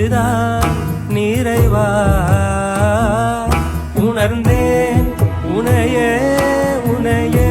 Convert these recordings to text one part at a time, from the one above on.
இதுதான் நிறைவா உணர்ந்தேன் உனையே உனையே.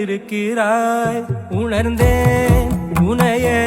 இருக்கிறாய் உணர்ந்தேன் உனையே